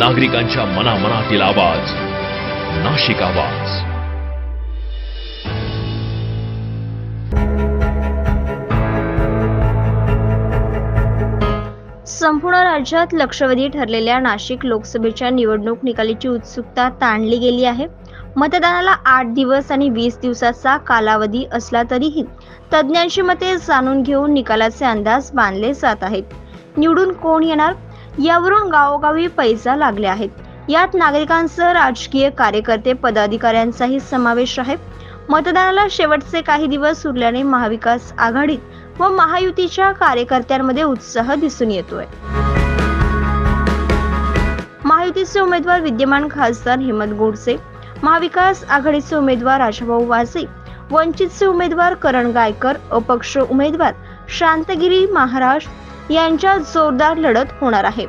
नागरिकांच्या मनामनातील आवाज नाशिक आवाज. संपूर्ण राज्यात लक्षवेधी ठरलेल्या नाशिक लोकसभेच्या निवडणूक निकालीची उत्सुकता ताणली गेली आहे. मतदानाला आठ दिवस आणि वीस दिवसाचा कालावधी असला तरीही तज्ज्ञांची मते जाणून घेऊन निकालाचे अंदाज बांधले जात आहेत. निवडून कोण येणार? यावरून गावोगावी पैसा लागले आहेत. यात नागरिकांसह राजकीय कार्यकर्ते पदाधिकाऱ्यांचाही समावेश आहे. मतदानाला शेवटचे काही दिवस उरल्याने महाविकास आघाडीत व महायुतीच्या कार्यकर्त्यांमध्ये उत्साह दिसून येतोय. महायुतीचे उमेदवार विद्यमान खासदार हेमंत गोडसे महाविकास आघाडीचे उमेदवार राजाभाऊ वाजे वंचितचे उमेदवार करण गायकर अपक्ष उमेदवार शांतगिरी महाराज यांच्यात जोरदार लढत होणार आहे.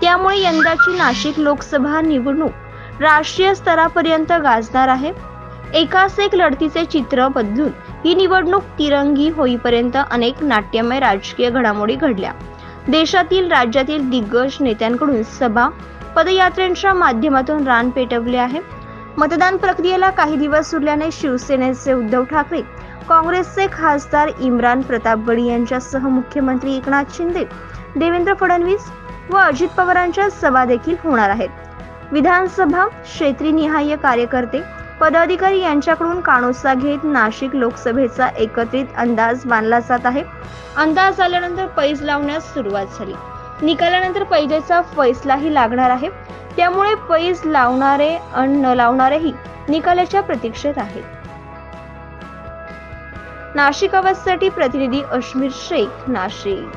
त्यामुळे यंदाची नाशिक लोकसभा निवडणूक राष्ट्रीय स्तरापर्यंत गाजणार आहे. एकास एक लढतीचे चित्र बदलून ही निवडणूक तिरंगी होईपर्यंत अनेक नाट्यमय राजकीय घडामोडी घडल्या. देशातील राज्यातील दिग्गज नेत्यांकडून सभा पदयात्रेच्या माध्यमातून रान पेटवले आहे. मतदान प्रक्रियेला काही दिवस उरल्याने शिवसेनेचे उद्धव ठाकरे काँग्रेसचे खासदार इम्रान प्रतापगडी यांच्यासह मुख्यमंत्री एकनाथ शिंदे देवेंद्र फडणवीस व अजित पवारांच्या सभा देखील होणार आहेत. विधानसभा क्षेत्रीनिहाय कार्यकर्ते पदाधिकारी यांच्याकडून कानोसा घेत नाशिक लोकसभेचा एकत्रित अंदाज बांधला जात आहे. अंदाज आल्यानंतर पैज लावण्यास सुरुवात झाली. निकालानंतर पैजेचा फैसलाही लागणार आहे. त्यामुळे पैज लावणारे अन न लावणारेही निकालाच्या प्रतीक्षेत आहेत. नाशिक आवाजसाठी प्रतिनिधी अश्मीर शेख नाशिक.